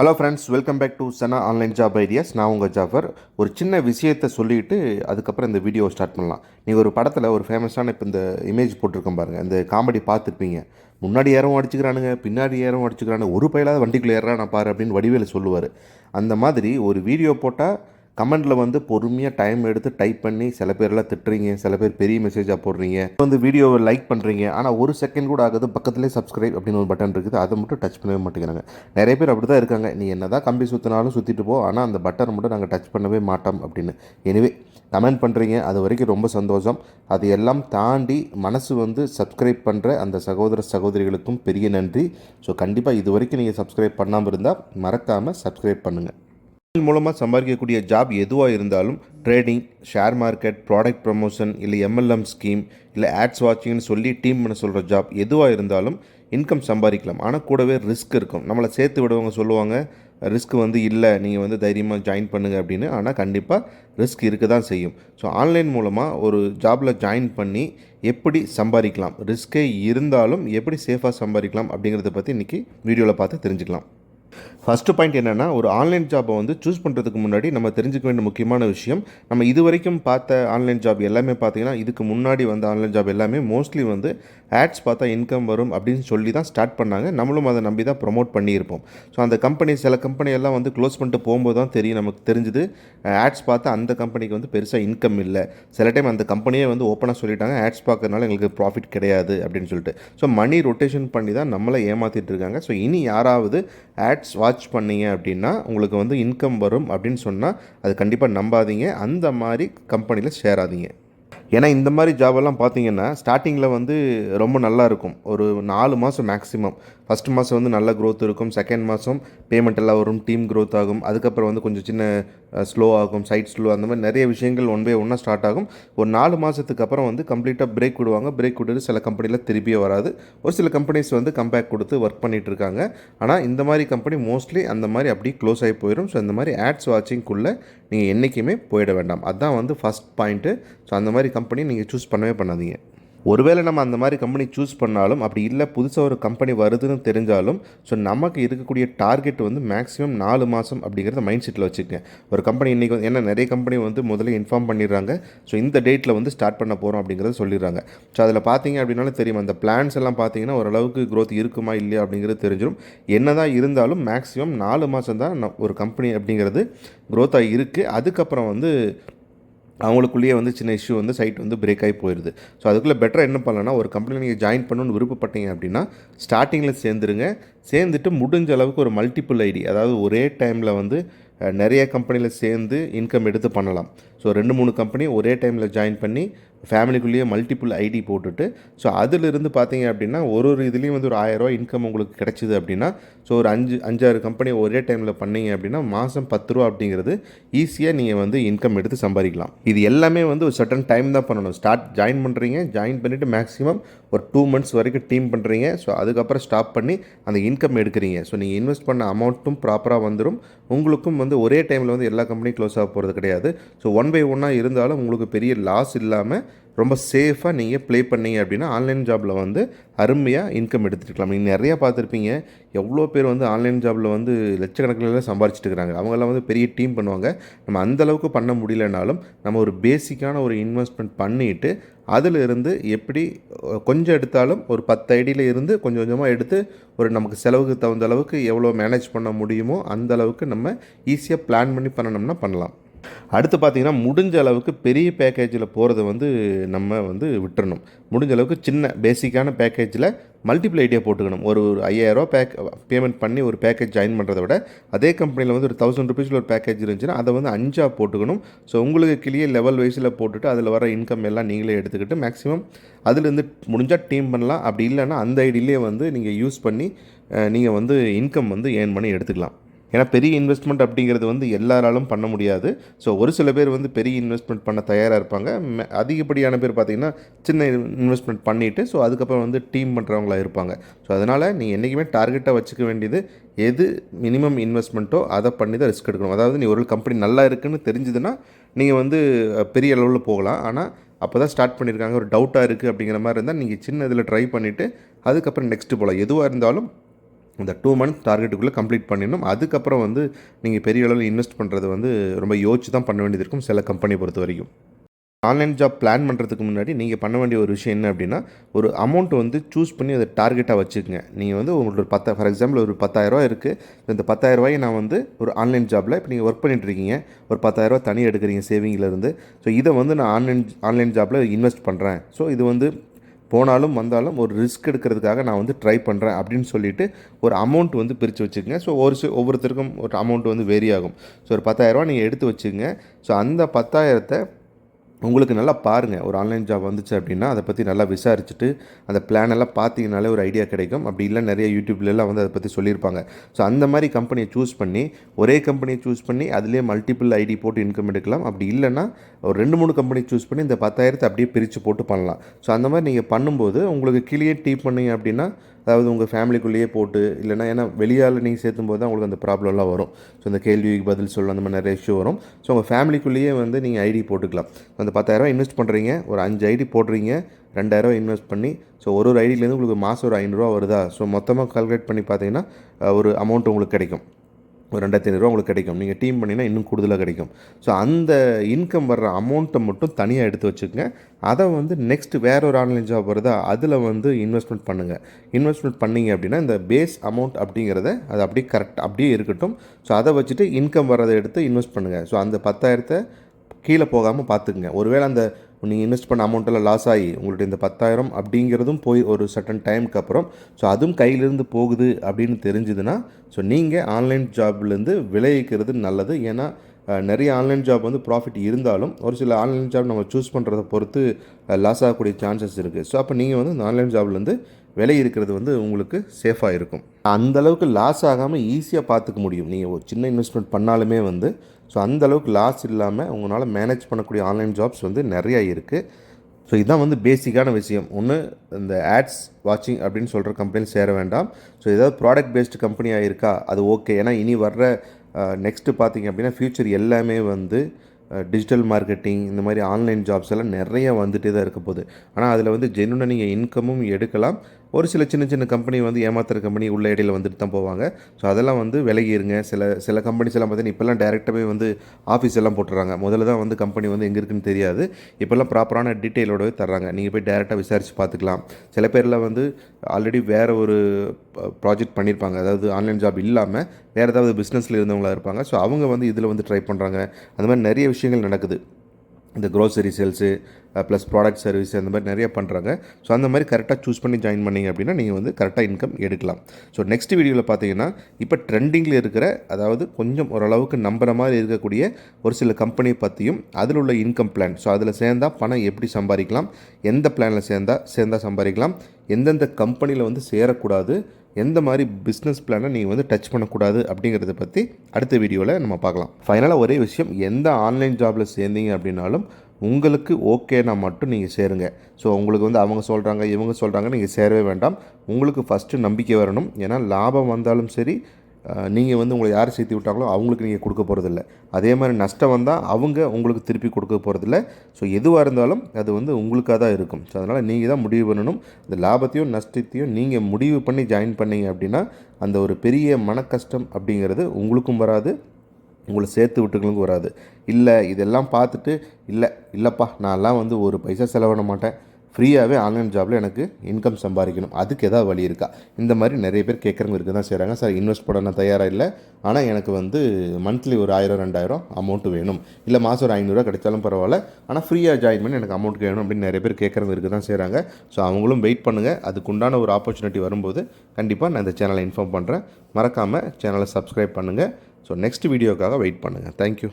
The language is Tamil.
Hello friends welcome back to Sana online job ideas நான் உங்கள் ஜாஃபர் ஒரு சின்ன விஷயத்தை சொல்லிவிட்டு அதுக்கப்புறம் இந்த வீடியோவை ஸ்டார்ட் பண்ணலாம். நீங்கள் ஒரு படத்தில் ஒரு ஃபேமஸான இப்போ இந்த இமேஜ் போட்டிருக்கோம் பாருங்கள் இந்த காமெடி பார்த்துருப்பீங்க. முன்னாடி யாரும் அடிச்சுக்கிறானுங்க பின்னாடி யாரும் அடிச்சுக்கிறானுங்க. ஒரு பயிலாவது வண்டிக்குள்ளே ஏறானா பாரு அப்படின்னு வடிவேல சொல்லுவார். அந்த மாதிரி ஒரு வீடியோ போட்டால் கமெண்டில் வந்து பொறுமையாக டைம் எடுத்து டைப் பண்ணி சில பேர்லாம் திட்டுறீங்க சில பேர் பெரிய மெசேஜாக போடுறீங்க. வந்து வீடியோவை லைக் பண்ணுறீங்க ஆனால் ஒரு செகண்ட் கூட ஆகுது பக்கத்துலேயே சப்ஸ்கிரைப் அப்படின்னு ஒரு பட்டன் இருக்குது. அதை மட்டும் டச் பண்ணவே மாட்டேங்கிறாங்க. நிறைய பேர் அப்படி தான் இருக்காங்க. நீ என்ன தான் கம்பி சுற்றினாலும் சுற்றிட்டு போ. ஆனால் அந்த பட்டனை மட்டும் நாங்கள் டச் பண்ணவே மாட்டோம் அப்படின்னு. எனிவே கமெண்ட் பண்ணுறீங்க அது வரைக்கும் ரொம்ப சந்தோஷம். அது எல்லாம் தாண்டி மனசு வந்து சப்ஸ்கிரைப் பண்ணுற அந்த சகோதர சகோதரிகளுக்கும் பெரிய நன்றி. ஸோ கண்டிப்பாக இது வரைக்கும் நீங்கள் சப்ஸ்கிரைப் பண்ணாமல் இருந்தால் மறக்காமல் சப்ஸ்கிரைப் பண்ணுங்கள் மூலமாக சம்பாதிக்கக்கூடிய ஜாப் எதுவாக இருந்தாலும் trading share market product promotion இல்லை எம்எல்எம் ஸ்கீம் இல்லை ஆட்ஸ் வாட்சிங்னு சொல்லி டீம் பண்ண சொல்கிற ஜாப் எதுவாக இருந்தாலும் இன்கம் சம்பாதிக்கலாம். ஆனால் கூடவே ரிஸ்க் இருக்கும். நம்மளை சேர்த்து விடுவவங்க சொல்லுவாங்க ரிஸ்க் வந்து இல்லை நீங்கள் வந்து தைரியமாக ஜாயின் பண்ணுங்கள் அப்படின்னு. ஆனால் கண்டிப்பாக ரிஸ்க் இருக்க தான் செய்யும். ஸோ ஆன்லைன் மூலமாக ஒரு ஜாபில் ஜாயின் பண்ணி எப்படி சம்பாதிக்கலாம்? ரிஸ்க்கே இருந்தாலும் எப்படி சேஃபாக சம்பாதிக்கலாம் அப்படிங்கிறத பற்றி இன்றைக்கி வீடியோவில் பார்த்து தெரிஞ்சுக்கலாம். ஃபஸ்ட்டு பாயிண்ட் என்னென்னா ஒரு ஆன்லைன் ஜாப்பை வந்து சூஸ் பண்ணுறதுக்கு முன்னாடி நம்ம தெரிஞ்சுக்க வேண்டிய முக்கியமான விஷயம் நம்ம இது வரைக்கும் பார்த்த ஆன்லைன் ஜாப் எல்லாமே பார்த்தீங்கன்னா இதுக்கு முன்னாடி வந்த ஆன்லைன் ஜாப் எல்லாமே மோஸ்ட்லி வந்து ஆட்ஸ் பார்த்தா இன்கம் வரும் அப்படின்னு சொல்லி தான் ஸ்டார்ட் பண்ணாங்க. நம்மளும் அதை நம்பி தான் ப்ரொமோட் பண்ணியிருப்போம். ஸோ அந்த கம்பெனி சில கம்பெனி எல்லாம் வந்து க்ளோஸ் பண்ணிட்டு போகும்போது தான் தெரியும் நமக்கு தெரிஞ்சுது. ஆட்ஸ் பார்த்தா அந்த கம்பெனிக்கு வந்து பெருசாக இன்கம் இல்லை. சில டைம் அந்த கம்பெனியே வந்து ஓப்பனாக சொல்லிட்டாங்க ஆட்ஸ் பார்க்கறதுனால எங்களுக்கு ப்ராஃபிட் கிடையாது அப்படின்னு சொல்லிட்டு. ஸோ மணி ரொட்டேஷன் பண்ணி தான் நம்மளை ஏமாற்றிட்டு இருக்காங்க. ஸோ இனி யாராவது ஆட்ஸ் வாட்ச் பண்ணீங்க அப்படின்னா உங்களுக்கு வந்து இன்கம் வரும் அப்படின்னு சொன்னால் அது கண்டிப்பாக நம்பாதீங்க. அந்த மாதிரி கம்பெனியில் சேராதீங்க ஏன்னா இந்த மாதிரி ஜாபெல்லாம் பார்த்தீங்கன்னா ஸ்டார்டிங்கில் வந்து ரொம்ப நல்லா இருக்கும். ஒரு நாலு மாதம் மேக்ஸிமம் ஃபஸ்ட் மாதம் வந்து நல்ல க்ரோத் இருக்கும். செகண்ட் மாதம் பேமெண்ட் எல்லாம் வரும் டீம் க்ரோத் ஆகும். அதுக்கப்புறம் வந்து கொஞ்சம் சின்ன ஸ்லோ ஆகும். சைட் ஸ்லோ அந்த மாதிரி நிறைய விஷயங்கள் ஒன் பை ஒன்னாக ஸ்டார்ட் ஆகும். ஒரு நாலு மாதத்துக்கு அப்புறம் வந்து கம்ப்ளீட்டாக பிரேக் விடுவாங்க. பிரேக் விட்டுட்டு சில கம்பெனியில் திருப்பியே வராது. ஒரு சில கம்பெனிஸ் வந்து கம்பேக் கொடுத்து ஒர்க் பண்ணிகிட்டு இருக்காங்க. ஆனால் இந்த மாதிரி கம்பெனி மோஸ்ட்லி அந்த மாதிரி அப்படியே க்ளோஸ் ஆகி போயிடும் ஸோ இந்த மாதிரி ஆட்ஸ் வாட்சிங்குள்ளே நீங்கள் என்றைக்குமே போயிட வேண்டாம். அதுதான் வந்து ஃபஸ்ட் பாயிண்ட்டு ஸோ அந்த மாதிரி கம்பெனி நீங்கள் சூஸ் பண்ணவே பண்ணாதீங்க. ஒருவேளை நம்ம அந்த மாதிரி கம்பெனி சூஸ் பண்ணாலும் அப்படி இல்லை புதுசாக ஒரு கம்பெனி வருதுன்னு தெரிஞ்சாலும் ஸோ நமக்கு இருக்கக்கூடிய டார்கெட் வந்து மேக்ஸிமம் நாலு மாதம் அப்படிங்கிறத மைண்ட் செட்டில் வச்சுக்கங்க. ஒரு கம்பெனி இன்றைக்கி வந்து ஏன்னா நிறைய கம்பெனி வந்து முதல்ல இன்ஃபார்ம் பண்ணிடுறாங்க. ஸோ இந்த டேட்டில் வந்து ஸ்டார்ட் பண்ண போகிறோம் அப்படிங்கிறத சொல்லிடுறாங்க. ஸோ அதில் பார்த்தீங்க அப்படின்னாலும் தெரியும் அந்த பிளான்ஸ் எல்லாம் பார்த்தீங்கன்னா ஓரளவுக்கு க்ரோத் இருக்குமா இல்லையா அப்படிங்கிறது தெரிஞ்சிடும் என்ன தான் இருந்தாலும் மேக்ஸிமம் நாலு மாதம் தான் ஒரு கம்பெனி அப்படிங்கிறது க்ரோத்தாக இருக்குது அதுக்கப்புறம் வந்து அவங்களுக்குள்ளேயே வந்து சின்ன இஷ்யூ வந்து சைட் வந்து பிரேக் ஆகி போயிடுது ஸோ அதுக்குள்ளே பெட்டராக என்ன பண்ணலாம்னா ஒரு கம்பெனியில் நீங்கள் ஜாயின் பண்ணணும்னு விருப்பப்பட்டீங்க அப்படின்னா ஸ்டார்டிங்கில் சேர்ந்துருங்க. சேர்ந்துட்டு முடிஞ்ச அளவுக்கு ஒரு மல்டிபிள் ஐடி அதாவது ஒரே டைமில் வந்து நிறைய கம்பெனியில் சேர்ந்து இன்கம் எடுத்து பண்ணலாம். ஸோ ரெண்டு மூணு கம்பெனி ஒரே டைமில் ஜாயின் பண்ணி ஃபேமிலிக்குள்ளேயே மல்டிபிள் ஐடி போட்டுட்டு ஸோ அதிலிருந்து பார்த்தீங்க அப்படின்னா ஒரு ஒரு இதுலேயும் வந்து ஒரு ஆயிரரூவா இன்கம் உங்களுக்கு கிடைச்சிது அப்படின்னா ஸோ ஒரு அஞ்சு அஞ்சாறு கம்பெனி ஒரே டைமில் பண்ணீங்க அப்படின்னா மாதம் பத்து ரூபா அப்படிங்கிறது ஈஸியாக நீங்கள் வந்து இன்கம் எடுத்து சம்பாதிக்கலாம். இது எல்லாமே வந்து ஒரு சட்டன் டைம் தான் பண்ணணும். ஸ்டார்ட் ஜாயின் பண்ணுறீங்க ஜாயின் பண்ணிவிட்டு மேக்ஸிமம் ஒரு டூ மந்த்ஸ் வரைக்கும் டீம் பண்ணுறீங்க ஸோ அதுக்கப்புறம் ஸ்டாப் பண்ணி அந்த இன்கம் எடுக்கிறீங்க. ஸோ நீங்கள் இன்வெஸ்ட் பண்ண அமௌண்ட்டும் ப்ராப்பராக வந்துடும் உங்களுக்கும் வந்து ஒரே டைமில் வந்து எல்லா கம்பெனியும் க்ளோஸ் ஆக போகிறது கிடையாது. ஸோ ஒன் பை ஒன்னாக இருந்தாலும் உங்களுக்கு பெரிய லாஸ் இல்லாமல் ரொம்ப சேஃபாக நீங்கள் ப்ளே பண்ணீங்க அப்படின்னா ஆன்லைன் ஜாபில் வந்து அருமையாக இன்கம் எடுத்துருக்கலாம் நீங்கள் நிறையா பார்த்துருப்பீங்க. எவ்வளோ பேர் வந்து ஆன்லைன் ஜாபில் வந்து லட்சக்கணக்கில் சம்பாரிச்சிட்டு இருக்கிறாங்க. அவங்கெல்லாம் வந்து பெரிய டீம் பண்ணுவாங்க. நம்ம அந்தளவுக்கு பண்ண முடியலனாலும் நம்ம ஒரு பேசிக்கான ஒரு இன்வெஸ்ட்மெண்ட் பண்ணிட்டு அதில் இருந்து எப்படி கொஞ்சம் எடுத்தாலும் ஒரு பத்து ஐடியில் இருந்து கொஞ்சம் கொஞ்சமாக எடுத்து ஒரு நமக்கு செலவுக்கு தகுந்த அளவுக்கு எவ்வளோ மேனேஜ் பண்ண முடியுமோ அந்த அளவுக்கு நம்ம ஈஸியாக பிளான் பண்ணி பண்ணணும்னா பண்ணலாம். அடுத்து பார்த்தீங்கன்னா முடிஞ்ச அளவுக்கு பெரிய பேக்கேஜில் போகிறத வந்து நம்ம வந்து விட்டுறணும். முடிஞ்ச அளவுக்கு சின்ன பேசிக்கான பேக்கேஜில் மல்டிபிள் ஐடியா போட்டுக்கணும். ஒரு ஒரு ஐயாயிரரூவா பேக் பேமெண்ட் பண்ணி ஒரு பேக்கேஜ் ஜாயின் பண்ணுறத விட அதே கம்பெனியில் வந்து ஒரு தௌசண்ட் ருபீஸில் ஒரு பேக்கேஜ் இருந்துச்சுன்னா அதை வந்து அஞ்சாக போட்டுக்கணும். ஸோ உங்களுக்கு கிளியே லெவல் வைஸில் போட்டுட்டு அதில் வர இன்கம் எல்லாம் நீங்களே எடுத்துக்கிட்டு மேக்ஸிமம் அதுலேருந்து முடிஞ்சால் டீம் பண்ணலாம். அப்படி இல்லைன்னா அந்த ஐடியிலே வந்து நீங்கள் யூஸ் பண்ணி நீங்கள் வந்து இன்கம் வந்து ஏர்ன் பண்ணி எடுத்துக்கலாம். ஏன்னா பெரிய இன்வெஸ்ட்மெண்ட் அப்படிங்கிறது வந்து எல்லாராலும் பண்ண முடியாது. ஸோ ஒரு சில பேர் வந்து பெரிய இன்வெஸ்ட்மெண்ட் பண்ண தயாராக இருப்பாங்க. அதிகப்படியான பேர் பார்த்திங்கன்னா சின்ன இன்வெஸ்ட்மெண்ட் பண்ணிவிட்டு ஸோ அதுக்கப்புறம் வந்து டீம் பண்ணுறவங்களா இருப்பாங்க. ஸோ அதனால் நீங்கள் என்றைக்குமே டார்கெட்டாக வச்சுக்க வேண்டியது எது மினிமம் இன்வெஸ்ட்மெண்ட்டோ அதை பண்ணி தான் ரிஸ்க் எடுக்கணும். அதாவது நீ ஒரு கம்பெனி நல்லா இருக்குன்னு தெரிஞ்சுதுன்னா நீங்கள் வந்து பெரிய அளவில் போகலாம். ஆனால் அப்போ தான் ஸ்டார்ட் பண்ணியிருக்காங்க ஒரு டவுட்டாக இருக்குது அப்படிங்கிற மாதிரி இருந்தால் நீங்கள் சின்ன இதில் ட்ரை பண்ணிவிட்டு அதுக்கப்புறம் நெக்ஸ்ட்டு போகலாம் எதுவாக இருந்தாலும் இந்த டூ மந்த் டார்கெட்டுக்குள்ளே கம்ப்ளீட் பண்ணிடணும். அதுக்கப்புறம் வந்து நீங்கள் பெரிய அளவில் இன்வெஸ்ட் பண்ணுறது வந்து ரொம்ப யோசிச்சு தான் பண்ண வேண்டியது இருக்கும் சில கம்பெனி பொறுத்த வரைக்கும். ஆன்லைன் ஜாப் பிளான் பண்ணுறதுக்கு முன்னாடி நீங்கள் பண்ண வேண்டிய ஒரு விஷயம் என்ன அப்படின்னா ஒரு அமௌண்ட் வந்து சூஸ் பண்ணி அதை டார்கெட்டாக வச்சுக்கோங்க. நீங்கள் வந்து உங்களுக்கு ஒரு பத்தா ஃபார் எக்ஸாம்பிள் ஒரு பத்தாயிரரூவா இருக்குது இந்த பத்தாயிரரூவாயை நான் வந்து ஒரு ஆன்லைன் ஜாப்பில் இப்போ நீங்கள் ஒர்க் பண்ணிட்டு இருக்கீங்க. ஒரு பத்தாயிரரூவா தனி எடுக்கிறீங்க சேவிங்லேருந்து ஸோ இதை வந்து நான் ஆன்லைன் ஆன்லைன் ஜாப்பில் இன்வெஸ்ட் பண்ணுறேன் ஸோ இது வந்து போனாலும் வந்தாலும் ஒரு ரிஸ்க் எடுக்கிறதுக்காக நான் வந்து ட்ரை பண்ணுறேன் அப்படின்னு சொல்லிட்டு ஒரு அமௌண்ட் வந்து பிரித்து வச்சுக்கோங்க. ஸோ ஒரு ஒவ்வொருத்தருக்கும் ஒரு அமௌண்ட் வந்து வேரி ஆகும். ஸோ ஒரு பத்தாயிரரூவா நீங்கள் எடுத்து வச்சுக்கோங்க. ஸோ அந்த பத்தாயிரத்தை உங்களுக்கு நல்லா பாருங்கள் ஒரு ஆன்லைன் ஜாப் வந்துச்சு அப்படின்னா அதை பற்றி நல்லா விசாரிச்சுட்டு அந்த பிளான் எல்லாம் பார்த்தீங்கனாலே ஒரு ஐடியா கிடைக்கும். அப்படி இல்லை நிறைய யூடியூப்லலாம் வந்து அதை பற்றி சொல்லியிருப்பாங்க. ஸோ அந்த மாதிரி கம்பெனியை சூஸ் பண்ணி ஒரே கம்பெனியை சூஸ் பண்ணி அதுலேயே மல்டிபிள் ஐடி போட்டு இன்கம் எடுக்கலாம். அப்படி இல்லைன்னா ஒரு ரெண்டு மூணு கம்பெனி சூஸ் பண்ணி இந்த பத்தாயிரத்தை அப்படியே பிரித்து போட்டு பண்ணலாம். ஸோ அந்த மாதிரி நீங்கள் பண்ணும்போது உங்களுக்கு கீழே டீப் பண்ணீங்க அப்படின்னா அதாவது உங்கள் ஃபேமிலிக்குள்ளேயே போட்டு இல்லைனா ஏன்னா வெளியால் நீங்கள் சேர்த்தும் போது தான் உங்களுக்கு அந்த ப்ராப்ளம்லாம் வரும். ஸோ இந்த கேள்விக்கு பதில் சொல்ல அந்த மாதிரி நிறைய இஷ்யூ வரும். ஸோ உங்கள் ஃபேமிலிக்குள்ளேயே வந்து நீங்கள் ஐடி போட்டுக்கலாம். அந்த பத்தாயிரரூவா இன்வெஸ்ட் பண்ணுறீங்க ஒரு அஞ்சு ஐடி போடுறீங்க. ரெண்டாயிரரூவா இன்வெஸ்ட் பண்ணி ஸோ ஒரு ஒரு ஐடியிலேருந்து உங்களுக்கு மாதம் ஒரு ஐநூறுரூவா வருதா? ஸோ மொத்தமாக கால்குலேட் பண்ணி பார்த்தீங்கன்னா ஒரு அமௌண்ட் உங்களுக்கு கிடைக்கும். ஒரு ரெண்டாயிரத்தி ஐநூறுரூவா உங்களுக்கு கிடைக்கும். நீங்கள் டீம் பண்ணிங்கன்னா இன்னும் கூடுதலாக கிடைக்கும். ஸோ அந்த இன்கம் வர்ற அமௌண்ட்டை மட்டும் தனியாக எடுத்து வச்சுக்கோங்க. அதை வந்து நெக்ஸ்ட் வேற ஒரு ஆன்லைன் ஜாப் வருதா? அதில் வந்து இன்வெஸ்ட்மெண்ட் பண்ணுங்கள் இன்வெஸ்ட்மெண்ட் பண்ணீங்க அப்படின்னா இந்த பேஸ் அமௌண்ட் அப்படிங்கிறத அது அப்படியே கரெக்ட் அப்படியே இருக்கட்டும். ஸோ அதை வச்சுட்டு இன்கம் வர்றதை எடுத்து இன்வெஸ்ட் பண்ணுங்கள் ஸோ அந்த பத்தாயிரத்தை கீழே போகாமல் பார்த்துக்குங்க ஒருவேளை அந்த நீங்கள் இன்வெஸ்ட் பண்ண அமௌண்ட்டெல்லாம் லாஸ் ஆகி உங்களுடைய இந்த பத்தாயிரம் அப்படிங்கிறதும் போய் ஒரு சட்டன் டைமுக்கு அப்புறம் ஸோ அதுவும் கையிலேருந்து போகுது அப்படின்னு தெரிஞ்சுதுன்னா ஸோ நீங்கள் ஆன்லைன் ஜாப்லேருந்து விளைவிக்கிறது நல்லது. ஏன்னா நிறைய ஆன்லைன் ஜாப் வந்து ப்ராஃபிட் இருந்தாலும் ஒரு சில ஆன்லைன் ஜாப் நம்ம சூஸ் பண்ணுறத பொறுத்து லாஸ் ஆகக்கூடிய சான்சஸ் இருக்குது ஸோ அப்போ நீங்கள் வந்து இந்த ஆன்லைன் ஜாப்லேருந்து விலை இருக்கிறது வந்து உங்களுக்கு சேஃபாக இருக்கும். அந்தளவுக்கு லாஸ் ஆகாமல் ஈஸியாக பார்த்துக்க முடியும். நீங்கள் ஒரு சின்ன இன்வெஸ்ட்மெண்ட் பண்ணாலுமே வந்து ஸோ அந்தளவுக்கு லாஸ் இல்லாமல் உங்களால் மேனேஜ் பண்ணக்கூடிய ஆன்லைன் ஜாப்ஸ் வந்து நிறையா இருக்குது ஸோ இதுதான் வந்து பேசிக்கான விஷயம். ஒன்று இந்த ஆட்ஸ் வாட்சிங் அப்படின்னு சொல்கிற கம்பெனியில் சேர வேண்டாம். ஸோ ஏதாவது ப்ராடக்ட் பேஸ்டு கம்பெனியாக இருக்கா? அது ஓகே ஏன்னா இனி வர்ற நெக்ஸ்ட்டு பார்த்தீங்க அப்படின்னா ஃப்யூச்சர் எல்லாமே வந்து டிஜிட்டல் மார்க்கெட்டிங் இந்த மாதிரி ஆன்லைன் ஜாப்ஸ் எல்லாம் நிறைய வந்துட்டே தான் இருக்க போகுது. ஆனால் அதில் வந்து ஜென்னுனாக நீங்கள் இன்கமும் எடுக்கலாம். ஒரு சில சின்ன சின்ன கம்பெனி வந்து ஏமாத்துற கம்பெனி உள்ள இடையில் வந்துட்டு தான் போவாங்க. ஸோ அதெல்லாம் வந்து விலகிடுங்க சில சில கம்பெனிஸ் எல்லாம் பார்த்தீங்கன்னா இப்போல்லாம் டேரெக்டாகவே வந்து ஆஃபீஸ் எல்லாம் போட்டுறாங்க முதல்ல தான் வந்து கம்பெனி வந்து எங்கே இருக்குன்னு தெரியாது. இப்போல்லாம் ப்ராப்பரான டீட்டெயிலோடவே தர்றாங்க. நீங்கள் போய் டேரெக்டாக விசாரித்து பார்த்துக்கலாம். சில பேர்லாம் வந்து ஆல்ரெடி வேறு ஒரு ப்ராஜெக்ட் பண்ணியிருப்பாங்க அதாவது ஆன்லைன் ஜாப் இல்லாமல் வேறு ஏதாவது பிஸ்னஸில் இருந்தவங்களா இருப்பாங்க. ஸோ அவங்க வந்து இதில் வந்து ட்ரை பண்ணுறாங்க அந்த மாதிரி நிறைய விஷயம் விஷயங்கள் நடக்குது. இந்த grocery sales plus product service அந்த மாதிரி நிறைய பண்ணுறாங்க ஸோ அந்த மாதிரி கரெக்டாக சூஸ் பண்ணி ஜாயின் பண்ணீங்க அப்படின்னா நீங்கள் வந்து கரெக்டாக இன்கம் எடுக்கலாம். ஸோ நெக்ஸ்ட் வீடியோவில் பார்த்தீங்கன்னா இப்போ ட்ரெண்டிங்கில் இருக்கிற அதாவது கொஞ்சம் ஓரளவுக்கு நம்புகிற மாதிரி இருக்கக்கூடிய ஒரு சில கம்பெனி பற்றியும் அதில் உள்ள இன்கம் பிளான் ஸோ அதில் சேர்ந்தால் பணம் எப்படி சம்பாதிக்கலாம்? எந்த பிளானில் சேர்ந்தால் சேர்ந்தா சம்பாதிக்கலாம்? எந்தெந்த கம்பெனியில் வந்து சேரக்கூடாது எந்த மாதிரி பிஸ்னஸ் பிளானை நீங்கள் வந்து டச் பண்ணக்கூடாது அப்படிங்கிறத பற்றி அடுத்த வீடியோவில் நம்ம பார்க்கலாம். ஃபைனலாக ஒரே விஷயம் எந்த ஆன்லைன் ஜாபில் சேர்ந்தீங்க அப்படின்னாலும் உங்களுக்கு ஓகேனா மட்டும் நீங்கள் சேருங்க. ஸோ உங்களுக்கு வந்து அவங்க சொல்கிறாங்க இவங்க சொல்கிறாங்க நீங்கள் சேரவே வேண்டாம். உங்களுக்கு ஃபஸ்ட்டு நம்பிக்கை வரணும். ஏன்னா லாபம் வந்தாலும் சரி நீங்கள் வந்து உங்களை யார் சேர்த்து விட்டாங்களோ அவங்களுக்கு நீங்கள் கொடுக்க போகிறதில்ல அதே மாதிரி நஷ்டம் வந்தால் அவங்க உங்களுக்கு திருப்பி கொடுக்க போகிறதில்ல ஸோ எதுவாக இருந்தாலும் அது வந்து உங்களுக்காக தான் இருக்கும். ஸோ அதனால் நீங்கள் தான் முடிவு பண்ணணும். இந்த லாபத்தையும் நஷ்டத்தையும் நீங்கள் முடிவு பண்ணி ஜாயின் பண்ணீங்க அப்படின்னா அந்த ஒரு பெரிய மன கஷ்டம் அப்படிங்கிறது உங்களுக்கும் வராது. உங்களை சேர்த்து விட்டுகளுக்கும் வராது. இல்லை இதெல்லாம் பார்த்துட்டு இல்லை இல்லைப்பா நான்லாம் வந்து ஒரு பைசா செலவிட மாட்டேன். ஃப்ரீயாகவே ஆன்லைன் ஜாபில் எனக்கு இன்கம் சம்பாதிக்கணும். அதுக்கு ஏதாவது வழி இருக்கா? இந்த மாதிரி நிறைய பேர் கேட்குறவங்க இருக்க தான் செய்கிறாங்க சார் இன்வெஸ்ட் பண்ண நான் தயாராக இல்லை? ஆனால் எனக்கு வந்து மந்த்லி ஒரு ஆயிரம் ரெண்டாயிரம் அமௌண்ட்டு வேணும். இல்லை மாதம் ஒரு ஐநூறுரூவா கிடைச்சாலும் பரவாயில்ல. ஆனால் ஃப்ரீயாக ஜாயின் பண்ணி எனக்கு அமௌண்ட் வேணும் அப்படின்னு நிறைய பேர் கேட்குறவங்க இருக்க தான் செய்கிறாங்க ஸோ அவங்களும் வெயிட் பண்ணுங்கள் அதுக்குண்டான ஒரு ஆப்பர்ச்சுனிட்டி வரும்போது கண்டிப்பாக நான் இந்த சேனலை இன்ஃபார்ம் பண்ணுறேன் மறக்காமல் சேனலை சப்ஸ்கிரைப் பண்ணுங்கள் ஸோ நெக்ஸ்ட் வீடியோக்காக வெயிட் பண்ணுங்கள் தேங்க்யூ